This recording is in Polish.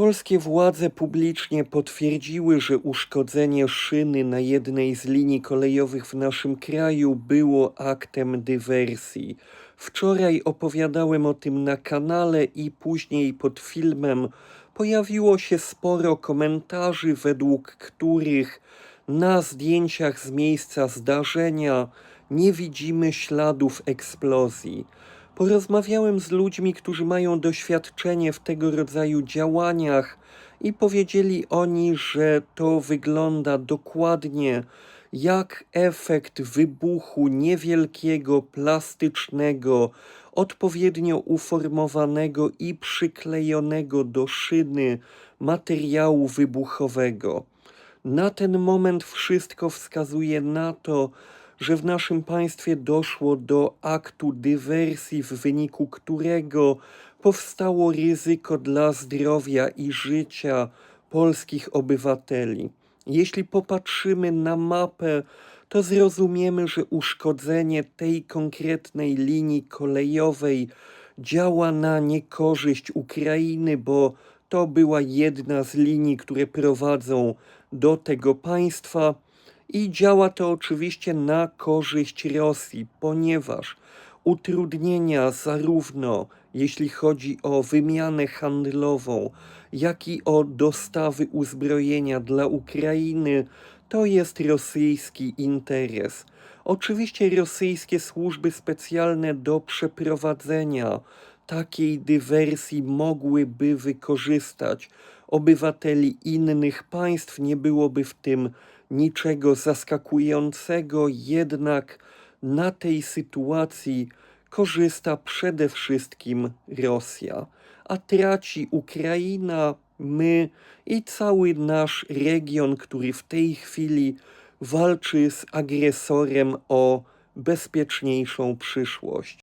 Polskie władze publicznie potwierdziły, że uszkodzenie szyny na jednej z linii kolejowych w naszym kraju było aktem dywersji. Wczoraj opowiadałem o tym na kanale i później pod filmem pojawiło się sporo komentarzy, według których na zdjęciach z miejsca zdarzenia nie widzimy śladów eksplozji. Porozmawiałem z ludźmi, którzy mają doświadczenie w tego rodzaju działaniach i powiedzieli oni, że to wygląda dokładnie jak efekt wybuchu niewielkiego, plastycznego, odpowiednio uformowanego i przyklejonego do szyny materiału wybuchowego. Na ten moment wszystko wskazuje na to, że w naszym państwie doszło do aktu dywersji, w wyniku którego powstało ryzyko dla zdrowia i życia polskich obywateli. Jeśli popatrzymy na mapę, to zrozumiemy, że uszkodzenie tej konkretnej linii kolejowej działa na niekorzyść Ukrainy, bo to była jedna z linii, które prowadzą do tego państwa. I działa to oczywiście na korzyść Rosji, ponieważ utrudnienia zarówno jeśli chodzi o wymianę handlową, jak i o dostawy uzbrojenia dla Ukrainy, to jest rosyjski interes. Oczywiście rosyjskie służby specjalne do przeprowadzenia takiej dywersji mogłyby wykorzystać obywateli innych państw, nie byłoby w tym niczego zaskakującego, jednak na tej sytuacji korzysta przede wszystkim Rosja, a traci Ukraina, my i cały nasz region, który w tej chwili walczy z agresorem o bezpieczniejszą przyszłość.